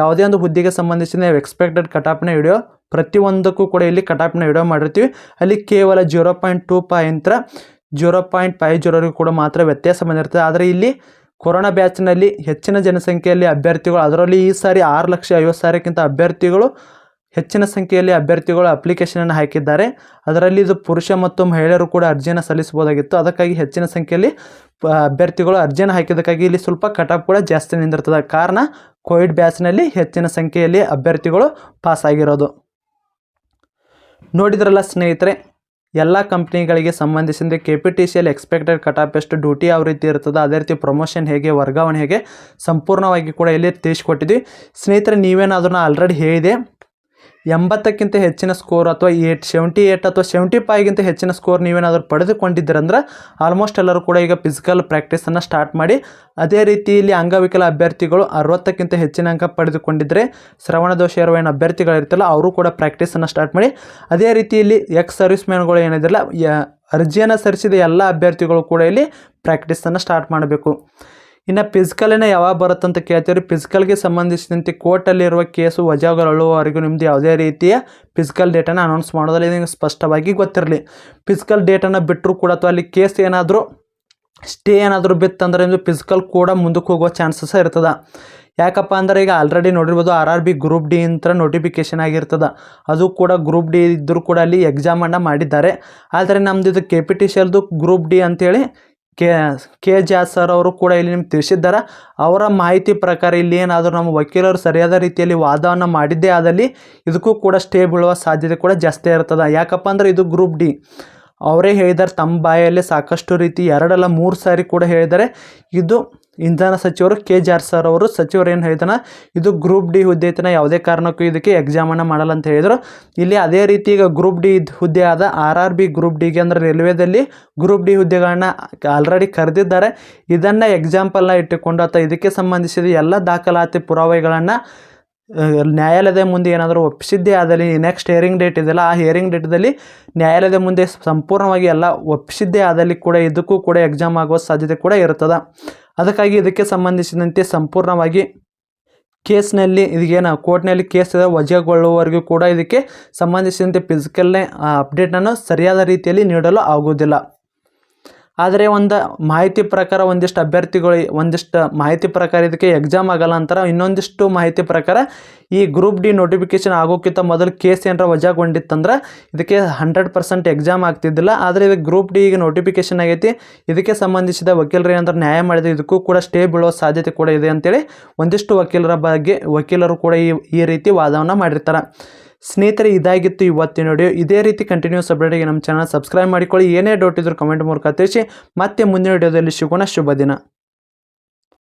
ಯಾವುದೇ ಒಂದು ಹುದ್ದೆಗೆ ಸಂಬಂಧಿಸಿದ ಎಕ್ಸ್ಪೆಕ್ಟೆಡ್ ಕಟಾಪಣೆ ವಿಡಿಯೋ ಪ್ರತಿಯೊಂದಕ್ಕೂ ಕೂಡ ಇಲ್ಲಿ ಕಟಾಪಣೆ ವಿಡಿಯೋ ಮಾಡಿರ್ತೀವಿ. ಅಲ್ಲಿ ಕೇವಲ ಜೀರೋ ಪಾಯಿಂಟ್ ಟೂ ಪಾಯಿಂತ್ರ ಜೀರೋ ಪಾಯಿಂಟ್ ಫೈವ್ ಜೀರೋರಿಗೂ ಕೂಡ ಮಾತ್ರ ವ್ಯತ್ಯಾಸ ಬಂದಿರ್ತದೆ. ಆದರೆ ಇಲ್ಲಿ ಕೊರೋನಾ ಬ್ಯಾಚ್ನಲ್ಲಿ ಹೆಚ್ಚಿನ ಜನಸಂಖ್ಯೆಯಲ್ಲಿ ಅಭ್ಯರ್ಥಿಗಳು, ಅದರಲ್ಲಿ ಈ ಸಾರಿ ಆರು ಲಕ್ಷ ಐವತ್ತು ಸಾವಿರಕ್ಕಿಂತ ಅಭ್ಯರ್ಥಿಗಳು ಹೆಚ್ಚಿನ ಸಂಖ್ಯೆಯಲ್ಲಿ ಅಭ್ಯರ್ಥಿಗಳು ಅಪ್ಲಿಕೇಶನನ್ನು ಹಾಕಿದ್ದಾರೆ. ಅದರಲ್ಲಿ ಇದು ಪುರುಷ ಮತ್ತು ಮಹಿಳೆಯರು ಕೂಡ ಅರ್ಜಿಯನ್ನು ಸಲ್ಲಿಸಬಹುದಾಗಿತ್ತು. ಅದಕ್ಕಾಗಿ ಹೆಚ್ಚಿನ ಸಂಖ್ಯೆಯಲ್ಲಿ ಅಭ್ಯರ್ಥಿಗಳು ಅರ್ಜಿಯನ್ನು ಹಾಕಿದ್ದಕ್ಕಾಗಿ ಇಲ್ಲಿ ಸ್ವಲ್ಪ ಕಟಾಪ್ ಕೂಡ ಜಾಸ್ತಿ ನಿಂದಿರ್ತದೆ. ಕಾರಣ ಕೋವಿಡ್ ಬ್ಯಾಚ್ನಲ್ಲಿ ಹೆಚ್ಚಿನ ಸಂಖ್ಯೆಯಲ್ಲಿ ಅಭ್ಯರ್ಥಿಗಳು ಪಾಸ್ ಆಗಿರೋದು. ನೋಡಿದ್ರಲ್ಲ ಸ್ನೇಹಿತರೆ ಎಲ್ಲ ಕಂಪ್ನಿಗಳಿಗೆ ಸಂಬಂಧಿಸಿದಂತೆ ಕೆ ಪಿ ಟಿ ಸಿಯಲ್ಲಿ ಎಕ್ಸ್ಪೆಕ್ಟೆಡ್ ಕಟಾಪ್ ಎಷ್ಟು ಡ್ಯೂಟಿ ಯಾವ ರೀತಿ ಇರ್ತದೆ ಅದೇ ರೀತಿ ಪ್ರಮೋಷನ್ ಹೇಗೆ, ವರ್ಗಾವಣೆ ಹೇಗೆ, ಸಂಪೂರ್ಣವಾಗಿ ಕೂಡ ಇಲ್ಲಿ ತಿಳಿಸ್ಕೊಟ್ಟಿದ್ವಿ. ಸ್ನೇಹಿತರೆ, ನೀವೇನಾದ್ರೂ ಆಲ್ರೆಡಿ ಹೇಳಿದೆ ಎಂಬತ್ತಕ್ಕಿಂತ ಹೆಚ್ಚಿನ ಸ್ಕೋರ್ ಅಥವಾ ಏಟ್ ಸೆವೆಂಟಿ ಏಟ್ ಅಥವಾ ಸೆವೆಂಟಿ ಫೈವ್ಗಿಂತ ಹೆಚ್ಚಿನ ಸ್ಕೋರ್ ನೀವೇನಾದರೂ ಪಡೆದುಕೊಂಡಿದ್ದೀರಂದ್ರೆ ಆಲ್ಮೋಸ್ಟ್ ಎಲ್ಲರೂ ಕೂಡ ಈಗ ಫಿಸಿಕಲ್ ಪ್ರಾಕ್ಟೀಸನ್ನು ಸ್ಟಾರ್ಟ್ ಮಾಡಿ, ಅದೇ ರೀತಿಯಲ್ಲಿ ಅಂಗವಿಕಲ ಅಭ್ಯರ್ಥಿಗಳು ಅರವತ್ತಕ್ಕಿಂತ ಹೆಚ್ಚಿನ ಅಂಕ ಪಡೆದುಕೊಂಡಿದ್ದರೆ ಶ್ರವಣ ದೋಷ ಇರುವ ಏನು ಅಭ್ಯರ್ಥಿಗಳಿರ್ತಲ್ಲ ಅವರು ಕೂಡ ಪ್ರಾಕ್ಟೀಸನ್ನು ಸ್ಟಾರ್ಟ್ ಮಾಡಿ, ಅದೇ ರೀತಿಯಲ್ಲಿ ಎಕ್ಸ್ ಸರ್ವಿಸ್ ಮ್ಯಾನ್ಗಳು ಏನಿದಿರಲ್ಲ ಅರ್ಜಿಯನ್ನು ಸರಿಸಿದ ಎಲ್ಲ ಅಭ್ಯರ್ಥಿಗಳು ಕೂಡ ಇಲ್ಲಿ ಪ್ರಾಕ್ಟೀಸನ್ನು ಸ್ಟಾರ್ಟ್ ಮಾಡಬೇಕು. ಇನ್ನು ಫಿಸಿಕಲಿನ ಯಾವಾಗ ಬರುತ್ತಂತ ಕೇಳ್ತೀವಿ ಫಿಸಿಕಲ್ಗೆ ಸಂಬಂಧಿಸಿದಂತೆ ಕೋರ್ಟಲ್ಲಿರುವ ಕೇಸು ವಜಾಗೊಳ್ಳುವವರೆಗೂ ನಿಮ್ಮದು ಯಾವುದೇ ರೀತಿಯ ಫಿಸಿಕಲ್ ಡೇಟನ್ನು ಅನೌನ್ಸ್ ಮಾಡೋದಲ್ಲ. ಇದು ಸ್ಪಷ್ಟವಾಗಿ ಗೊತ್ತಿರಲಿ. ಫಿಸಿಕಲ್ ಡೇಟನ್ನು ಬಿಟ್ಟರೂ ಕೂಡ ಅಥವಾ ಅಲ್ಲಿ ಕೇಸ್ ಏನಾದರೂ ಸ್ಟೇ ಏನಾದರೂ ಬಿತ್ತಂದ್ರೆ ನಿಮ್ಮದು ಫಿಸಿಕಲ್ ಕೂಡ ಮುಂದಕ್ಕೆ ಹೋಗೋ ಚಾನ್ಸಸ್ ಇರ್ತದೆ. ಯಾಕಪ್ಪ ಅಂದ್ರೆ ಈಗ ಆಲ್ರೆಡಿ ನೋಡಿರ್ಬೋದು R R B group D ಅಂತ ನೋಟಿಫಿಕೇಶನ್ ಆಗಿರ್ತದೆ. ಅದು ಕೂಡ ಗ್ರೂಪ್ ಡಿ ಇದ್ದರೂ ಕೂಡ ಅಲ್ಲಿ ಎಕ್ಸಾಮನ್ನು ಮಾಡಿದ್ದಾರೆ. ಆದರೆ ನಮ್ಮದು ಇದು ಕೆ ಪಿ ಟಿ ಸಿ ಎಲ್ದು ಗ್ರೂಪ್ ಡಿ ಅಂತೇಳಿ ಕೆ ಕೆ ಜಾಸ್ ಸರ್ ಅವರು ಕೂಡ ಇಲ್ಲಿ ನಿಮ್ಗೆ ತಿಳಿಸಿದ್ದಾರೆ. ಅವರ ಮಾಹಿತಿ ಪ್ರಕಾರ ಇಲ್ಲಿ ಏನಾದರೂ ನಮ್ಮ ವಕೀಲರು ಸರಿಯಾದ ರೀತಿಯಲ್ಲಿ ವಾದವನ್ನು ಮಾಡಿದ್ದೇ ಆದಲ್ಲಿ ಇದಕ್ಕೂ ಕೂಡ ಸ್ಟೇ ಬೀಳುವ ಸಾಧ್ಯತೆ ಕೂಡ ಜಾಸ್ತಿ ಇರ್ತದೆ. ಯಾಕಪ್ಪ ಅಂದರೆ ಇದು ಗ್ರೂಪ್ ಡಿ. ಅವರೇ ಹೇಳಿದ್ದಾರೆ. ತಮ್ಮ ಬಾಯಲ್ಲಿ ಸಾಕಷ್ಟು ರೀತಿ ಎರಡಲ್ಲ ಮೂರು ಸಾರಿ ಕೂಡ ಹೇಳಿದ್ದಾರೆ. ಇದು ಇಂಧನ ಸಚಿವರು ಕೆ ಜಾರ್ ಸರ್ ಅವರು ಸಚಿವರು ಏನು ಹೇಳ್ತಾನೆ ಇದು ಗ್ರೂಪ್ ಡಿ ಹುದ್ದೆ ಐತನ ಯಾವುದೇ ಕಾರಣಕ್ಕೂ ಇದಕ್ಕೆ ಎಕ್ಸಾಮನ್ನು ಮಾಡಲ್ಲ ಅಂತ ಹೇಳಿದರು. ಇಲ್ಲಿ ಅದೇ ರೀತಿ ಈಗ ಗ್ರೂಪ್ ಡಿ ಹುದ್ದೆ ಆದ ಆರ್ ಆರ್ ಬಿ ಗ್ರೂಪ್ ಡಿಗೆ ಅಂದರೆ ರೈಲ್ವೇದಲ್ಲಿ ಗ್ರೂಪ್ ಡಿ ಹುದ್ದೆಗಳನ್ನ ಆಲ್ರೆಡಿ ಕರೆದಿದ್ದಾರೆ. ಇದನ್ನು ಎಕ್ಸಾಂಪಲ್ನ ಇಟ್ಟುಕೊಂಡು ಅಥವಾ ಇದಕ್ಕೆ ಸಂಬಂಧಿಸಿದ ಎಲ್ಲ ದಾಖಲಾತಿ ಪುರಾವೆಗಳನ್ನು ನ್ಯಾಯಾಲಯದ ಮುಂದೆ ಏನಾದರೂ ಒಪ್ಪಿಸಿದ್ದೇ ಆದಲ್ಲಿ ನೆಕ್ಸ್ಟ್ ಹಿಯರಿಂಗ್ ಡೇಟ್ ಇದೆಯಲ್ಲ, ಆ ಹಿಯರಿಂಗ್ ಡೇಟ್ದಲ್ಲಿ ನ್ಯಾಯಾಲಯದ ಮುಂದೆ ಸಂಪೂರ್ಣವಾಗಿ ಎಲ್ಲ ಒಪ್ಪಿಸಿದ್ದೇ ಆದಲ್ಲಿ ಕೂಡ ಇದಕ್ಕೂ ಕೂಡ ಎಕ್ಸಾಮ್ ಆಗುವ ಸಾಧ್ಯತೆ ಕೂಡ ಇರ್ತದೆ. ಅದಕ್ಕಾಗಿ ಇದಕ್ಕೆ ಸಂಬಂಧಿಸಿದಂತೆ ಸಂಪೂರ್ಣವಾಗಿ ಕೇಸ್ನಲ್ಲಿ ಇದಕ್ಕೇನು ಕೋರ್ಟ್ನಲ್ಲಿ ಕೇಸ್ ವಜಾಗೊಳ್ಳುವವರೆಗೂ ಕೂಡ ಇದಕ್ಕೆ ಸಂಬಂಧಿಸಿದಂತೆ ಫಿಸಿಕಲ್ನೇ ಅಪ್ಡೇಟನ್ನು ಸರಿಯಾದ ರೀತಿಯಲ್ಲಿ ನೀಡಲು ಆಗುವುದಿಲ್ಲ. ಆದರೆ ಒಂದು ಮಾಹಿತಿ ಪ್ರಕಾರ ಒಂದಿಷ್ಟು ಅಭ್ಯರ್ಥಿಗಳು ಒಂದಿಷ್ಟು ಮಾಹಿತಿ ಪ್ರಕಾರ ಇದಕ್ಕೆ ಎಕ್ಸಾಮ್ ಆಗಲ್ಲ ಅಂತಾರೆ, ಇನ್ನೊಂದಿಷ್ಟು ಮಾಹಿತಿ ಪ್ರಕಾರ ಈ ಗ್ರೂಪ್ ಡಿ ನೋಟಿಫಿಕೇಶನ್ ಆಗೋಕ್ಕಿಂತ ಮೊದಲು ಕೇಸ್ ಏನಾರ ವಜಾಗೊಂಡಿತ್ತಂದ್ರೆ ಇದಕ್ಕೆ ಹಂಡ್ರೆಡ್ ಪರ್ಸೆಂಟ್ ಎಕ್ಸಾಮ್ ಆಗ್ತಿದ್ದಿಲ್ಲ. ಆದರೆ ಇದು ಗ್ರೂಪ್ ಡಿ ಈಗ ನೋಟಿಫಿಕೇಶನ್ ಆಗೈತಿ. ಇದಕ್ಕೆ ಸಂಬಂಧಿಸಿದ ವಕೀಲರು ಏನಂದ್ರೆ ನ್ಯಾಯ ಮಾಡಿದ ಇದಕ್ಕೂ ಕೂಡ ಸ್ಟೇ ಬೀಳೋ ಸಾಧ್ಯತೆ ಕೂಡ ಇದೆ ಅಂತೇಳಿ ಒಂದಿಷ್ಟು ವಕೀಲರ ಬಗ್ಗೆ ವಕೀಲರು ಕೂಡ ಈ ಈ ರೀತಿ ವಾದವನ್ನು ಮಾಡಿರ್ತಾರೆ. ಸ್ನೇಹಿತರೆ, ಇದಾಗಿತ್ತು ಇವತ್ತಿನ ವಿಡಿಯೋ ಇದೇ ರೀತಿ ಕಂಟಿನ್ಯೂಸ್ ಅಪ್ಡೇಟಿಗೆ ನಮ್ಮ ಚಾನಲ್ ಸಬ್ಸ್ಕ್ರೈಬ್ ಮಾಡಿಕೊಳ್ಳಿ. ಏನೇ ಡೌಟ್ ಇದ್ರೂ ಕಮೆಂಟ್ ಮೂಲಕ ತಿಳಿಸಿ. ಮತ್ತೆ ಮುಂದಿನ ವಿಡಿಯೋದಲ್ಲಿ ಸಿಗೋಣ. ಶುಭ ದಿನ.